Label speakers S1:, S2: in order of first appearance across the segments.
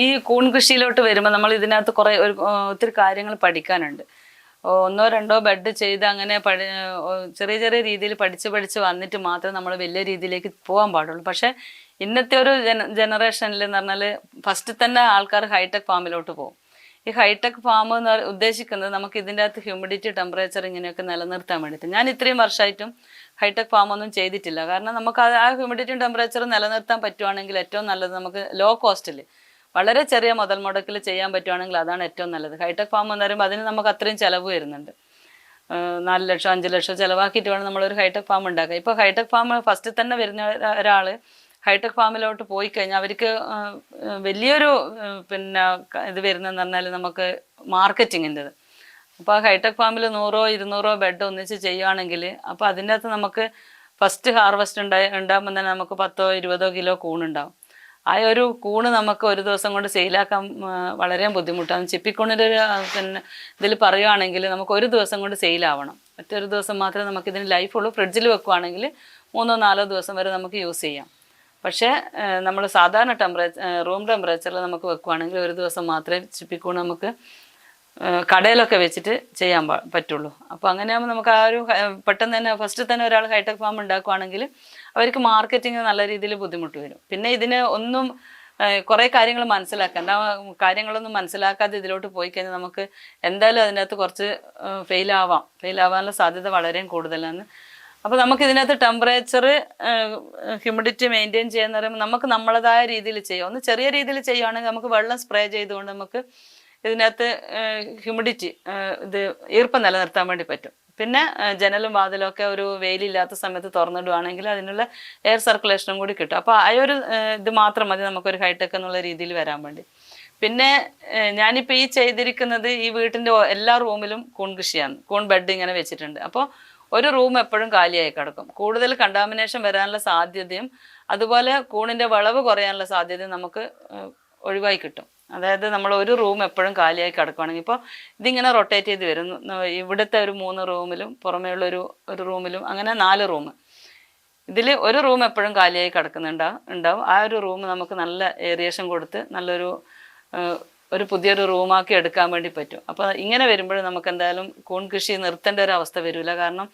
S1: ഈ കൂൺ കൃഷിയിലോട്ട് വരുമ്പോൾ നമ്മൾ ഇതിനകത്ത് കുറേ ഒരു ഒത്തിരി കാര്യങ്ങൾ പഠിക്കാനുണ്ട്. ഒന്നോ രണ്ടോ ബെഡ് ചെയ്ത് അങ്ങനെ പഠി ചെറിയ ചെറിയ രീതിയിൽ പഠിച്ച് പഠിച്ച് വന്നിട്ട് മാത്രമേ നമ്മൾ വലിയ രീതിയിലേക്ക് പോകാൻ പാടുള്ളൂ. പക്ഷേ ഇന്നത്തെ ഒരു ജന ജനറേഷനിൽ എന്ന് പറഞ്ഞാൽ ഫസ്റ്റ് തന്നെ ആൾക്കാർ ഹൈടെക് ഫാമിലോട്ട് പോകും. ഈ ഹൈടെക് ഫാം എന്ന് ഉദ്ദേശിക്കുന്നത് നമുക്ക് ഇതിന്റെ അകത്ത് ഹ്യൂമിഡിറ്റി ടെമ്പറേച്ചർ ഇങ്ങനെയൊക്കെ നിലനിർത്താൻ വേണ്ടിയിട്ട്. ഞാൻ ഇത്രയും വർഷമായിട്ടും ഹൈടെക് ഫാം ഒന്നും ചെയ്തിട്ടില്ല. കാരണം നമുക്ക് ആ ഹ്യൂമിഡിറ്റിയും ടെമ്പറേച്ചറും നിലനിർത്താൻ പറ്റുവാണെങ്കിൽ ഏറ്റവും നല്ലത് നമുക്ക് ലോ കോസ്റ്റിൽ വളരെ ചെറിയ മുതൽ മുടക്കിൽ ചെയ്യാൻ പറ്റുവാണെങ്കിൽ അതാണ് ഏറ്റവും നല്ലത്. ഹൈടെക് ഫാം എന്ന് പറയുമ്പോൾ അതിന് നമുക്ക് അത്രയും ചിലവ് വരുന്നുണ്ട്. നാല് ലക്ഷം അഞ്ച് ലക്ഷം ചിലവാക്കിയിട്ട് വേണം നമ്മളൊരു ഹൈടെക് ഫാം ഉണ്ടാക്കുക ഇപ്പോൾ ഹൈടെക് ഫാം ഫസ്റ്റ് തന്നെ വരുന്ന ഒരാൾ ഹൈടെക് ഫാമിലോട്ട് പോയി കഴിഞ്ഞാൽ അവർക്ക് വലിയൊരു പിന്നെ ഇത് വരുന്നതെന്ന് പറഞ്ഞാൽ നമുക്ക് മാർക്കറ്റിങ്ങിന്റെത്. അപ്പോൾ ആ ഹൈടെക് ഫാമിൽ നൂറോ ഇരുന്നൂറോ ബെഡ് ഒന്നിച്ച് ചെയ്യുകയാണെങ്കിൽ അപ്പോൾ അതിന്റെ അകത്ത് നമുക്ക് ഫസ്റ്റ് ഹാർവസ്റ്റ് ഉണ്ടായി ഉണ്ടാകുമ്പോൾ തന്നെ നമുക്ക് പത്തോ ഇരുപതോ കിലോ കൂണുണ്ടാവും ആ ഒരു കൂണ് നമുക്ക് ഒരു ദിവസം കൊണ്ട് സെയിലാക്കാൻ വളരെ ബുദ്ധിമുട്ടാണ്. ചിപ്പിക്കൂണിന്റെ ഒരു പിന്നെ ഇതിൽ പറയുകയാണെങ്കിൽ നമുക്ക് ഒരു ദിവസം കൊണ്ട് സെയിലാവണം. മറ്റൊരു ദിവസം മാത്രമേ നമുക്ക് ഇതിന് ലൈഫുള്ളൂ ഫ്രിഡ്ജിൽ വെക്കുവാണെങ്കിൽ മൂന്നോ നാലോ ദിവസം വരെ നമുക്ക് യൂസ് ചെയ്യാം. പക്ഷേ നമ്മൾ സാധാരണ ടെമ്പറേച്ചർ റൂം ടെമ്പറേച്ചറിൽ നമുക്ക് വെക്കുവാണെങ്കിൽ ഒരു ദിവസം മാത്രമേ ചിപ്പിക്കൂൺ നമുക്ക് കടയിലൊക്കെ വെച്ചിട്ട് ചെയ്യാൻ പറ്റുള്ളൂ. അപ്പോൾ അങ്ങനെയാകുമ്പോൾ നമുക്ക് ആ ഒരു പെട്ടെന്ന് തന്നെ ഫസ്റ്റ് തന്നെ ഒരാൾ ഹൈടെക് ഫാം ഉണ്ടാക്കുവാണെങ്കിൽ അവർക്ക് മാർക്കറ്റിംഗ് നല്ല രീതിയിൽ ബുദ്ധിമുട്ട് വരും. പിന്നെ ഇതിന് ഒന്നും കുറെ കാര്യങ്ങൾ മനസ്സിലാക്കാൻ. കാര്യങ്ങളൊന്നും മനസ്സിലാക്കാതെ ഇതിലോട്ട് പോയി കഴിഞ്ഞാൽ നമുക്ക് എന്തായാലും അതിനകത്ത് കുറച്ച് ഫെയിലാവാം ആവാനുള്ള സാധ്യത വളരെ കൂടുതലാണ്. അപ്പോൾ നമുക്ക് ഇതിനകത്ത് ടെമ്പറേച്ചർ ഹ്യൂമിഡിറ്റി മെയിന്റെയിൻ ചെയ്യാന്ന് പറയുമ്പോൾ നമുക്ക് നമ്മളതായ രീതിയിൽ ചെയ്യാം. ഒന്ന് ചെറിയ രീതിയിൽ ചെയ്യുകയാണെങ്കിൽ നമുക്ക് വെള്ളം സ്പ്രേ ചെയ്തുകൊണ്ട് നമുക്ക് ഇതിനകത്ത് ഹ്യൂമിഡിറ്റി ഇത് ഈർപ്പം നിലനിർത്താൻ വേണ്ടി പറ്റും. പിന്നെ ജനലും വാതിലും ഒക്കെ ഒരു വെയിലില്ലാത്ത സമയത്ത് തുറന്നിടുവാണെങ്കിൽ അതിനുള്ള എയർ സർക്കുലേഷനും കൂടി കിട്ടും. അപ്പോൾ ആ ഒരു ഇത് മാത്രം മതി നമുക്കൊരു ഹൈടെക് എന്നുള്ള രീതിയിൽ വരാൻ വേണ്ടി. പിന്നെ ഞാനിപ്പോൾ ഈ ചെയ്തിരിക്കുന്നത് ഈ വീട്ടിന്റെ എല്ലാ റൂമിലും കൂൺ കൃഷിയാണ്. കൂൺ ബെഡ് ഇങ്ങനെ വെച്ചിട്ടുണ്ട്. അപ്പോൾ ഒരു റൂം എപ്പോഴും കാലിയായി കിടക്കും. കൂടുതൽ കണ്ടാമിനേഷൻ വരാനുള്ള സാധ്യതയും അതുപോലെ കൂണിന്റെ വളവ് കുറയാനുള്ള സാധ്യതയും നമുക്ക് ഒഴിവായി കിട്ടും. അതായത് നമ്മൾ ഒരു റൂം എപ്പോഴും കാലിയായി കിടക്കുവാണെങ്കിൽ ഇപ്പോൾ ഇതിങ്ങനെ റൊട്ടേറ്റ് ചെയ്ത് വരും. ഇവിടുത്തെ ഒരു മൂന്ന് റൂമിലും പുറമേയുള്ള ഒരു ഒരു റൂമിലും അങ്ങനെ നാല് റൂം. ഇതിൽ ഒരു റൂം എപ്പോഴും കാലിയായി കിടക്കുന്നുണ്ടാവും ഉണ്ടാവും. ആ ഒരു റൂം നമുക്ക് നല്ല ഏരിയേഷൻ കൊടുത്ത് നല്ലൊരു ഒരു പുതിയൊരു റൂമാക്കി എടുക്കാൻ വേണ്ടി പറ്റും. അപ്പോൾ ഇങ്ങനെ വരുമ്പോൾ നമുക്ക് എന്തായാലും കൂൺ കൃഷി നിർത്തേണ്ട ഒരു അവസ്ഥ വരില്ല. കാരണം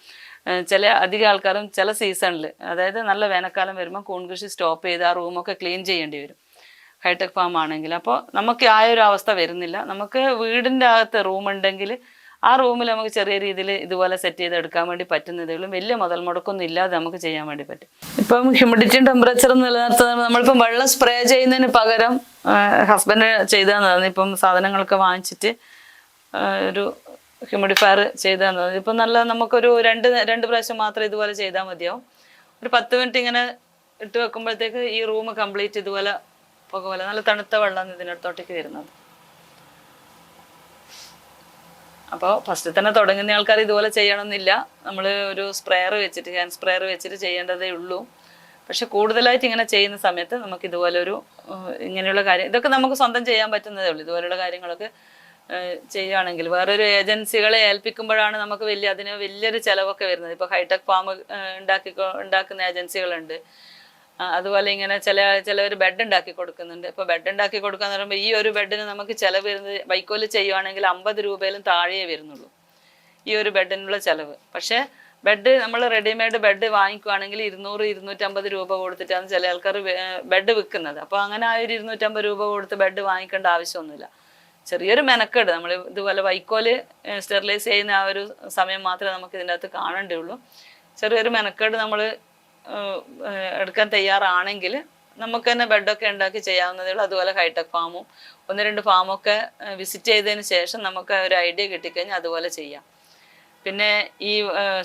S1: ചില അധിക ആൾക്കാരും ചില സീസണിൽ അതായത് നല്ല വേനൽക്കാലം വരുമ്പോൾ കൂൺ കൃഷി സ്റ്റോപ്പ് ചെയ്ത് ആ റൂമൊക്കെ ക്ലീൻ ചെയ്യേണ്ടി വരും. ഹൈടെക് ഫാം ആണെങ്കിൽ. അപ്പോൾ നമുക്ക് ആ ഒരു അവസ്ഥ വരുന്നില്ല. നമുക്ക് വീടിന്റെ അകത്ത് റൂം ഉണ്ടെങ്കിൽ ആ റൂമിൽ നമുക്ക് ചെറിയ രീതിയിൽ ഇതുപോലെ സെറ്റ് ചെയ്ത് എടുക്കാൻ വേണ്ടി പറ്റുന്നതേ ഉള്ളൂ. വലിയ മുതൽ മുടക്കൊന്നും ഇല്ലാതെ നമുക്ക് ചെയ്യാൻ വേണ്ടി പറ്റും. ഇപ്പം ഹ്യൂമിഡിറ്റി ടെമ്പറേച്ചർ നിലനിർത്തുന്ന നമ്മളിപ്പം വെള്ളം സ്പ്രേ ചെയ്യുന്നതിന് പകരം ഹസ്ബൻഡ് ചെയ്തു തന്നതാണ് ഇപ്പം സാധനങ്ങളൊക്കെ വാങ്ങിച്ചിട്ട് ഒരു ഹ്യൂമിഡിഫയർ ചെയ്തു തന്നത് ഇപ്പം നല്ല നമുക്കൊരു രണ്ട് രണ്ട് പ്രാവശ്യം മാത്രം ഇതുപോലെ ചെയ്താൽ മതിയാവും. ഒരു പത്ത് മിനിറ്റ് ഇങ്ങനെ ഇട്ട് വെക്കുമ്പോഴത്തേക്ക് ഈ റൂം കംപ്ലീറ്റ് ഇതുപോലെ പുക പോലെ നല്ല തണുത്ത വെള്ളമാണ് ഇതിനടുത്തോട്ടേക്ക് വരുന്നത്. അപ്പോൾ ഫസ്റ്റ് തന്നെ തുടങ്ങുന്ന ആൾക്കാർ ഇതുപോലെ ചെയ്യണമെന്നില്ല. നമ്മൾ ഒരു സ്പ്രെയർ വെച്ചിട്ട് ഹാൻഡ് സ്പ്രെയർ വെച്ചിട്ട് ചെയ്യേണ്ടതേ ഉള്ളൂ. പക്ഷെ കൂടുതലായിട്ട് ഇങ്ങനെ ചെയ്യുന്ന സമയത്ത് നമുക്ക് ഇതുപോലെ ഒരു ഇങ്ങനെയുള്ള കാര്യം ഇതൊക്കെ നമുക്ക് സ്വന്തം ചെയ്യാൻ പറ്റുന്നതേ ഉള്ളൂ. ഇതുപോലെയുള്ള കാര്യങ്ങളൊക്കെ ചെയ്യുകയാണെങ്കിൽ വേറൊരു ഏജൻസികളെ ഏൽപ്പിക്കുമ്പോഴാണ് നമുക്ക് വലിയ അതിന് വലിയൊരു ചിലവൊക്കെ വരുന്നത്. ഇപ്പോൾ ഹൈടെക് ഫാം ഉണ്ടാക്കി ഉണ്ടാക്കുന്ന ഏജൻസികളുണ്ട്. അതുപോലെ ഇങ്ങനെ ചില ചിലവർ ബെഡ് ഉണ്ടാക്കി കൊടുക്കുന്നുണ്ട്. ഇപ്പോൾ ബെഡ് ഉണ്ടാക്കി കൊടുക്കാന്ന് പറയുമ്പോൾ ഈ ഒരു ബെഡിന് നമുക്ക് ചിലവ് വരുന്നത് വൈക്കോൽ ചെയ്യുവാണെങ്കിൽ അമ്പത് രൂപയിലും താഴെയേ വരുന്നുള്ളൂ. ഈ ഒരു ബെഡിനുള്ള ചിലവ്. പക്ഷേ ബെഡ് നമ്മൾ റെഡിമെയ്ഡ് ബെഡ് വാങ്ങിക്കുവാണെങ്കിൽ ഇരുന്നൂറ് ഇരുന്നൂറ്റമ്പത് രൂപ കൊടുത്തിട്ടാണ് ചില ആൾക്കാർ ബെഡ് വിൽക്കുന്നത്. അപ്പോൾ അങ്ങനെ ആ ഒരു ഇരുന്നൂറ്റമ്പത് രൂപ കൊടുത്ത് ബെഡ് വാങ്ങിക്കേണ്ട ആവശ്യമൊന്നുമില്ല. ചെറിയൊരു മെനക്കെട്. നമ്മൾ ഇതുപോലെ വൈക്കോൽ സ്റ്റെറിലൈസ് ചെയ്യുന്ന ആ ഒരു സമയം മാത്രമേ നമുക്ക് ഇതിന്റെ അകത്ത് കാണേണ്ടിയുള്ളൂ. ചെറിയൊരു മെനക്കേട് നമ്മൾ എടുക്കാൻ തയ്യാറാണെങ്കിൽ നമുക്ക് തന്നെ ബെഡൊക്കെ ഉണ്ടാക്കി ചെയ്യാവുന്നതേ ഉള്ളൂ. അതുപോലെ ഹൈടെക് ഫാമും. ഒന്ന് രണ്ട് ഫാമൊക്കെ വിസിറ്റ് ചെയ്തതിന് ശേഷം നമുക്ക് ഒരു ഐഡിയ കിട്ടിക്കഴിഞ്ഞാൽ അതുപോലെ ചെയ്യാം. പിന്നെ ഈ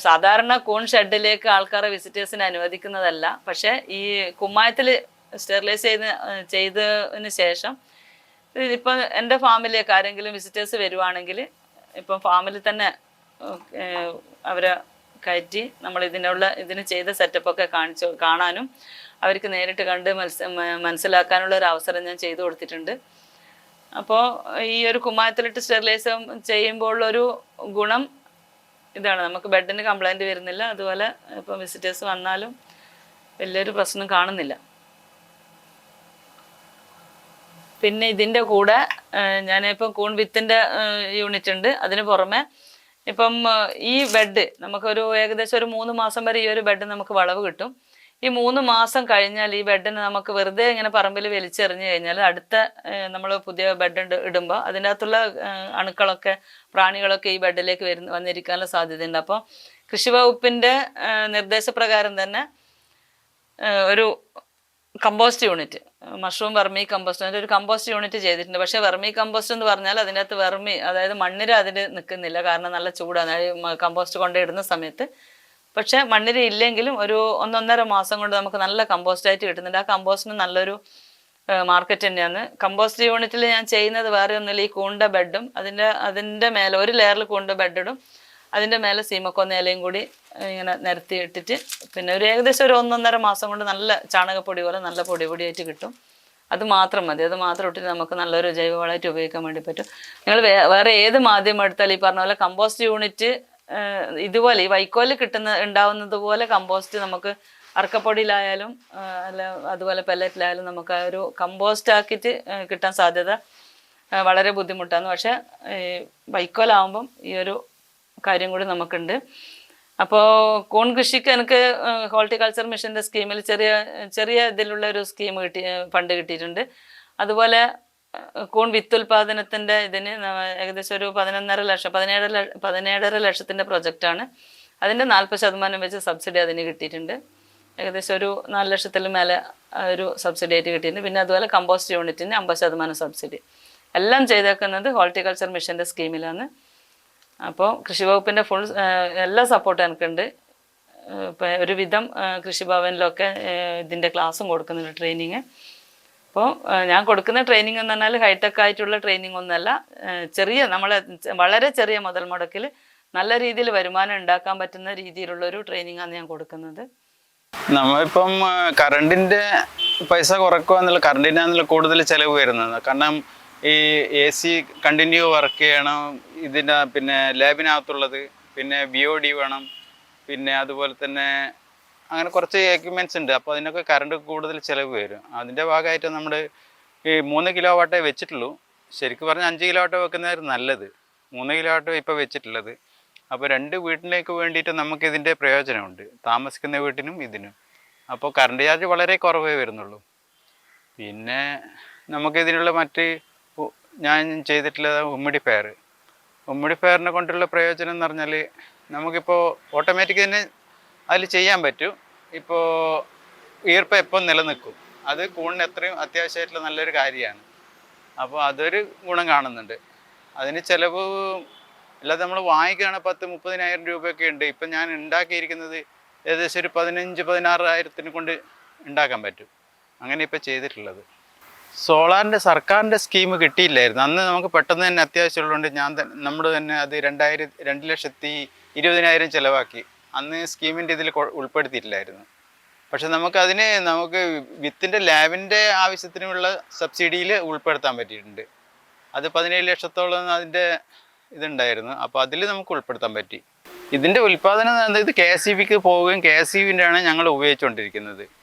S1: സാധാരണ കൂൺ ഷെഡിലേക്ക് ആൾക്കാരെ വിസിറ്റേഴ്സിനെ അനുവദിക്കുന്നതല്ല. പക്ഷേ ഈ കുമ്മായത്തിൽ സ്റ്റെറിലൈസ് ചെയ്ത് ചെയ്തതിന് ശേഷം ഇപ്പം എന്റെ ഫാമിലേക്ക് ആരെങ്കിലും വിസിറ്റേഴ്സ് വരുവാണെങ്കിൽ ഇപ്പം ഫാമിൽ തന്നെ അവരെ കയറ്റി നമ്മൾ ഇതിനുള്ള ഇതിന് ചെയ്ത സെറ്റപ്പൊക്കെ കാണിച്ചു കാണാനും അവർക്ക് നേരിട്ട് കണ്ട് മനസ് മനസ്സിലാക്കാനുള്ള ഒരു അവസരം ഞാൻ ചെയ്തു കൊടുത്തിട്ടുണ്ട്. അപ്പോൾ ഈ ഒരു കുമ്മായത്തിലിട്ട് സ്റ്റെറിലൈസ് ചെയ്യുമ്പോൾ ഒരു ഗുണം ഇതാണ്. നമുക്ക് ബെഡിന് കംപ്ലൈന്റ് വരുന്നില്ല. അതുപോലെ ഇപ്പം വിസിറ്റേഴ്സ് വന്നാലും വലിയൊരു പ്രശ്നം കാണുന്നില്ല. പിന്നെ ഇതിന്റെ കൂടെ ഞാനിപ്പം കൂൺ വിത്തിന്റെ യൂണിറ്റ് ഉണ്ട്. അതിന് പുറമെ ഇപ്പം ഈ ബെഡ് നമുക്കൊരു ഏകദേശം ഒരു മൂന്ന് മാസം വരെ ഈ ഒരു ബെഡ് നമുക്ക് വളവ് കിട്ടും. ഈ മൂന്ന് മാസം കഴിഞ്ഞാൽ ഈ ബെഡിന് നമുക്ക് വെറുതെ ഇങ്ങനെ പറമ്പിൽ വലിച്ചെറിഞ്ഞു കഴിഞ്ഞാൽ അടുത്ത നമ്മൾ പുതിയ ബെഡ് ഇടുമ്പോൾ അതിന്റെ അകത്തുള്ള അണുക്കളൊക്കെ പ്രാണികളൊക്കെ ഈ ബെഡിലേക്ക് വരുന്ന വന്നിരിക്കാനുള്ള സാധ്യതയുണ്ട്. അപ്പോൾ കൃഷി വകുപ്പിന്റെ നിർദ്ദേശപ്രകാരം തന്നെ ഒരു compost unit. Mushroom vermi compost അതിന്റെ ഒരു കമ്പോസ്റ്റ് യൂണിറ്റ് ചെയ്തിട്ടുണ്ട്. പക്ഷേ വെർമി കമ്പോസ്റ്റ് എന്ന് പറഞ്ഞാൽ അതിന്റെ അകത്ത് വെർമി അതായത് മണ്ണിര അതിൽ നിൽക്കുന്നില്ല. കാരണം നല്ല ചൂടാണ്. കമ്പോസ്റ്റ് കൊണ്ടിടുന്ന സമയത്ത്. പക്ഷേ മണ്ണിര ഇല്ലെങ്കിലും ഒരു ഒന്നൊന്നര മാസം കൊണ്ട് നമുക്ക് നല്ല കമ്പോസ്റ്റ് ആയിട്ട് കിട്ടുന്നുണ്ട്. ആ കമ്പോസ്റ്റിന് നല്ലൊരു മാർക്കറ്റ് തന്നെയാണ്. കമ്പോസ്റ്റ് യൂണിറ്റിൽ ഞാൻ ചെയ്യുന്നത് വേറെ ഒന്നുമില്ല. ഈ കൂണ്ട ബെഡും അതിന്റെ അതിന്റെ മേലെ ഒരു ലെയറിൽ കൂണ്ട ബെഡിടും അതിന്റെ മേലെ സീമക്കൊന്ന ഇലയും കൂടി ഇങ്ങനെ നിരത്തി ഇട്ടിട്ട് പിന്നെ ഒരു ഏകദേശം ഒരു ഒന്നൊന്നര മാസം കൊണ്ട് നല്ല ചാണകപ്പൊടി പോലെ നല്ല പൊടി പൊടിയായിട്ട് കിട്ടും. അത് മാത്രം മതി. അത് മാത്രം ഇട്ടിട്ട് നമുക്ക് നല്ലൊരു ജൈവവളമായിട്ട് ഉപയോഗിക്കാൻ വേണ്ടി പറ്റും. നിങ്ങൾ വേറെ ഏത് മാധ്യമം എടുത്താലും ഈ പറഞ്ഞ പോലെ കമ്പോസ്റ്റ് യൂണിറ്റ് ഇതുപോലെ ഈ വൈക്കോൽ കിട്ടുന്ന ഉണ്ടാവുന്നത് പോലെ കമ്പോസ്റ്റ് നമുക്ക് അർക്കപ്പൊടിയിലായാലും അല്ല അതുപോലെ പെല്ലറ്റിലായാലും നമുക്ക് ആ ഒരു കമ്പോസ്റ്റ് ആക്കിയിട്ട് കിട്ടാൻ സാധ്യത വളരെ ബുദ്ധിമുട്ടാണ്. പക്ഷേ വൈക്കോലാവുമ്പം ഈ ഒരു കാര്യം കൂടി നമുക്കുണ്ട്. അപ്പോൾ കൂൺ കൃഷിക്ക് എനിക്ക് ഹോർട്ടിക്കൾച്ചർ മിഷന്റെ സ്കീമിൽ ചെറിയ ചെറിയ ഇതിലുള്ള ഒരു സ്കീം കിട്ടി ഫണ്ട് കിട്ടിയിട്ടുണ്ട്. അതുപോലെ കോൺ വിത്തുൽപാദനത്തിന്റെ ഇതിന് ഏകദേശം ഒരു പതിനൊന്നര ലക്ഷം പതിനേഴ് ല- പതിനേഴര ലക്ഷത്തിന്റെ പ്രൊജക്റ്റാണ്. അതിന്റെ നാൽപ്പത് ശതമാനം വെച്ച് സബ്സിഡി അതിന് കിട്ടിയിട്ടുണ്ട്. ഏകദേശം ഒരു നാല് ലക്ഷത്തിൽ മേലെ ഒരു സബ്സിഡി ആയിട്ട് കിട്ടിയിട്ടുണ്ട്. പിന്നെ അതുപോലെ കമ്പോസ്റ്റ് യൂണിറ്റിന് അമ്പത് ശതമാനം സബ്സിഡി. എല്ലാം ചെയ്തേക്കുന്നത് ഹോർട്ടിക്കൾച്ചർ മിഷന്റെ സ്കീമിലാണ്. അപ്പോൾ കൃഷി വകുപ്പിന്റെ ഫുൾ എല്ലാ സപ്പോർട്ടും എനിക്കുണ്ട്. ഇപ്പം ഒരുവിധം കൃഷിഭവനിലൊക്കെ ഇതിന്റെ ക്ലാസ്സും കൊടുക്കുന്നുണ്ട് ട്രെയിനിങ് അപ്പോൾ ഞാൻ കൊടുക്കുന്ന ട്രെയിനിങ് എന്ന് പറഞ്ഞാൽ ഹൈടെക് ആയിട്ടുള്ള ട്രെയിനിങ് ഒന്നല്ല. ചെറിയ നമ്മളെ വളരെ ചെറിയ മുതൽ മുടക്കിൽ നല്ല രീതിയിൽ വരുമാനം ഉണ്ടാക്കാൻ പറ്റുന്ന രീതിയിലുള്ള രീതിയിലുള്ളൊരു ട്രെയിനിങ്ങാണ് ഞാൻ കൊടുക്കുന്നത്.
S2: നമ്മളിപ്പം കറണ്ടിന്റെ പൈസ കുറക്കുക എന്നുള്ള കറണ്ടിനാണല്ലോ കൂടുതൽ ചിലവ് വരുന്നത്. കാരണം ഈ എ സി കണ്ടിന്യൂ വർക്ക് ചെയ്യണം ഇതിന്റെ പിന്നെ ലാബിനകത്തുള്ളത് പിന്നെ ബി ഒ ഡി വേണം പിന്നെ അതുപോലെ തന്നെ അങ്ങനെ കുറച്ച് എക്യുപ്മെന്റ്സ് ഉണ്ട്. അപ്പോൾ അതിനൊക്കെ കറണ്ട് കൂടുതൽ ചിലവ് വരും. അതിന്റെ ഭാഗമായിട്ട് നമ്മൾ ഈ മൂന്ന് കിലോ വാട്ടേ വെച്ചിട്ടുള്ളൂ. ശരിക്കും പറഞ്ഞാൽ അഞ്ച് കിലോ വാട്ട് വെക്കുന്നതായിരുന്നു നല്ലത്. മൂന്ന് കിലോ വാട്ട് ഇപ്പോൾ വെച്ചിട്ടുള്ളത്. അപ്പോൾ രണ്ട് വീട്ടിലേക്ക് വേണ്ടിയിട്ട് നമുക്ക് ഇതിന്റെ പ്രയോജനമുണ്ട്. താമസിക്കുന്ന വീട്ടിനും ഇതിനും. അപ്പോൾ കറണ്ട് ചാർജ് വളരെ കുറവേ വരുന്നുള്ളൂ. പിന്നെ നമുക്കിതിനുള്ള മറ്റ് ഞാൻ ചെയ്തിട്ടുള്ളത് ഉമ്മിടി ഫെയർ ഉമ്മടി ഫയറിനെ കൊണ്ടുള്ള പ്രയോജനം എന്ന് പറഞ്ഞാൽ നമുക്കിപ്പോൾ ഓട്ടോമാറ്റിക് തന്നെ അതിൽ ചെയ്യാൻ പറ്റും. ഇപ്പോൾ ഈർപ്പം എപ്പം നിലനിൽക്കും? അത് കൂണിന് എത്രയും അത്യാവശ്യമായിട്ടുള്ള നല്ലൊരു കാര്യമാണ്. അപ്പോൾ അതൊരു ഗുണം കാണുന്നുണ്ട്. അതിന് ചിലവ് അല്ലാതെ നമ്മൾ വാങ്ങിക്കുകയാണ് പത്ത് മുപ്പതിനായിരം രൂപയൊക്കെ ഉണ്ട്. ഇപ്പം ഞാൻ ഉണ്ടാക്കിയിരിക്കുന്നത് ഏകദേശം ഒരു പതിനഞ്ച് പതിനാറായിരത്തിന് കൊണ്ട് ഉണ്ടാക്കാൻ പറ്റും. അങ്ങനെ ഇപ്പം ചെയ്തിട്ടുള്ളത്. സോളാറിന്റെ സർക്കാരിന്റെ സ്കീം കിട്ടിയില്ലായിരുന്നു. അന്ന് നമുക്ക് പെട്ടെന്ന് തന്നെ അത്യാവശ്യമുള്ളതുകൊണ്ട് ഞാൻ നമ്മൾ തന്നെ അത് രണ്ടായിരം രണ്ട് ലക്ഷത്തി ഇരുപതിനായിരം ചിലവാക്കി. അന്ന് സ്കീമിന്റെ ഇതിൽ ഉൾപ്പെടുത്തിയിട്ടില്ലായിരുന്നു. പക്ഷെ നമുക്കതിന് നമുക്ക് വിത്തിന്റെ ലാബിന്റെ ആവശ്യത്തിനുള്ള സബ്സിഡിയിൽ ഉൾപ്പെടുത്താൻ പറ്റിയിട്ടുണ്ട്. അത് പതിനേഴ് ലക്ഷത്തോളം അതിന്റെ ഇതുണ്ടായിരുന്നു. അപ്പോൾ അതിൽ നമുക്ക് ഉൾപ്പെടുത്താൻ പറ്റി. ഇതിന്റെ ഉൽപ്പാദനം ഇത് കെ എസ് ഇ ബിക്ക് പോവുകയും കെ എസ് ഇ ആണ് ഞങ്ങൾ ഉപയോഗിച്ചുകൊണ്ടിരിക്കുന്നത്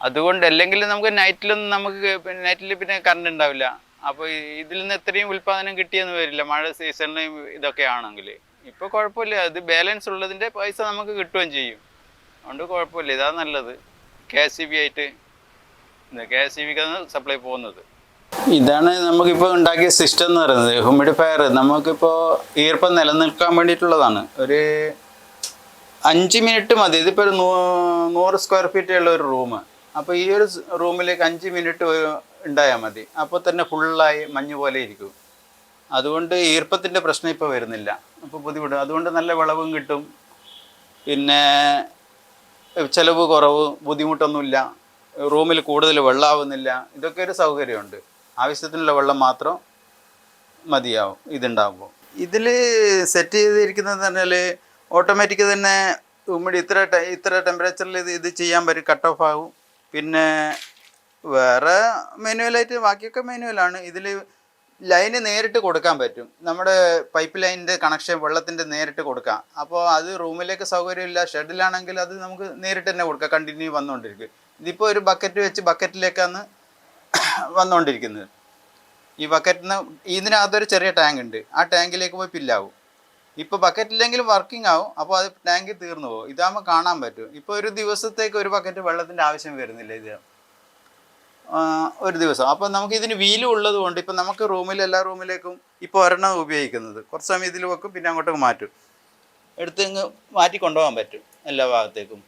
S2: അതുകൊണ്ട് അല്ലെങ്കിൽ നമുക്ക് നൈറ്റിലൊന്നും നമുക്ക് നൈറ്റിൽ പിന്നെ കറണ്ട് ഉണ്ടാവില്ല. അപ്പോൾ ഇതിൽ നിന്ന് എത്രയും ഉൽപ്പാദനം കിട്ടിയെന്ന് വരില്ല. മഴ സീസണിലും ഇതൊക്കെ ആണെങ്കിൽ. ഇപ്പോൾ കുഴപ്പമില്ല. ഇത് ബാലൻസ് ഉള്ളതിന്റെ പൈസ നമുക്ക് കിട്ടുകയും ചെയ്യും. അതുകൊണ്ട് കുഴപ്പമില്ല. ഇതാ നല്ലത്. കെ എസ് സി ബി ആയിട്ട് കെ എസ് സി ബിക്കാണ് സപ്ലൈ പോകുന്നത്. ഇതാണ് നമുക്കിപ്പോൾ ഉണ്ടാക്കിയ സിസ്റ്റം എന്ന് പറയുന്നത്. ഹ്യൂമിഡിഫയർ നമുക്കിപ്പോൾ ഈർപ്പം നിലനിൽക്കാൻ വേണ്ടിയിട്ടുള്ളതാണ്. ഒരു അഞ്ച് മിനിറ്റ് മതി. ഇതിപ്പോൾ ഒരു നൂറ് സ്ക്വയർ ഫീറ്റ് ഉള്ള ഒരു റൂം അപ്പോൾ ഈ ഒരു റൂമിലേക്ക് അഞ്ച് മിനിറ്റ് ഉണ്ടായാൽ മതി. അപ്പോൾ തന്നെ ഫുള്ളായി മഞ്ഞ് പോലെ ഇരിക്കും. അതുകൊണ്ട് ഈർപ്പത്തിന്റെ പ്രശ്നം ഇപ്പോൾ വരുന്നില്ല. അപ്പോൾ ബുദ്ധിമുട്ട്. അതുകൊണ്ട് നല്ല വിളവും കിട്ടും. പിന്നെ ചിലവ് കുറവ് ബുദ്ധിമുട്ടൊന്നുമില്ല. റൂമിൽ കൂടുതൽ വെള്ളമാവുന്നില്ല ഇതൊക്കെ ഒരു സൗകര്യമുണ്ട്. ആവശ്യത്തിനുള്ള വെള്ളം മാത്രം മതിയാവും ഇതുണ്ടാകുമ്പോൾ ഇതിൽ സെറ്റ് ചെയ്തിരിക്കുന്നത് പറഞ്ഞാൽ ഓട്ടോമാറ്റിക് തന്നെ ഉമ്മടി ഇത്ര ഇത്ര ടെമ്പറേച്ചറിൽ ഇത് ഇത് ചെയ്യാൻ പറ്റും. കട്ട് ഓഫ് ആകും പിന്നെ വേറെ മെനുവലായിട്ട് ബാക്കിയൊക്കെ മെനുവലാണ് ഇതിൽ ലൈന് നേരിട്ട് കൊടുക്കാൻ പറ്റും. നമ്മുടെ പൈപ്പ് ലൈനിന്റെ കണക്ഷൻ വെള്ളത്തിന്റെ നേരിട്ട് കൊടുക്കാം. അപ്പോൾ അത് റൂമിലേക്ക് സൗകര്യമില്ല. ഷെഡിലാണെങ്കിൽ അത് നമുക്ക് നേരിട്ട് തന്നെ കൊടുക്കാം. കണ്ടിന്യൂ വന്നുകൊണ്ടിരിക്കും ഇതിപ്പോൾ ഒരു ബക്കറ്റ് വെച്ച് ബക്കറ്റിലേക്കാണ് വന്നുകൊണ്ടിരിക്കുന്നത് ഈ ബക്കറ്റിന് ഇതിനകത്തൊരു ചെറിയ ടാങ്ക് ഉണ്ട്. ആ ടാങ്കിലേക്ക് പോയി ഫില്ലാവും ഇപ്പോൾ ഇല്ലെങ്കിൽ വർക്കിംഗ് ആവും. അപ്പോൾ അത് ടാങ്കിൽ തീർന്നു പോകും. ഇതാകുമ്പോൾ കാണാൻ പറ്റും. ഇപ്പോൾ ഒരു ദിവസത്തേക്ക് ഒരു ബക്കറ്റ് വെള്ളത്തിന്റെ ആവശ്യം വരുന്നില്ല ഇത്. ഒരു ദിവസം. അപ്പോൾ നമുക്ക് ഇതിന് വീലും ഉള്ളത് കൊണ്ട് ഇപ്പം നമുക്ക് റൂമിൽ എല്ലാ റൂമിലേക്കും ഇപ്പോൾ ഒരെണ്ണം ഉപയോഗിക്കുന്നത്. കുറച്ച് സമയം ഇതിൽ വെക്കും പിന്നെ അങ്ങോട്ടേക്ക് മാറ്റും. എടുത്ത് ഇങ്ങ് മാറ്റി കൊണ്ടുപോകാൻ പറ്റും എല്ലാ ഭാഗത്തേക്കും.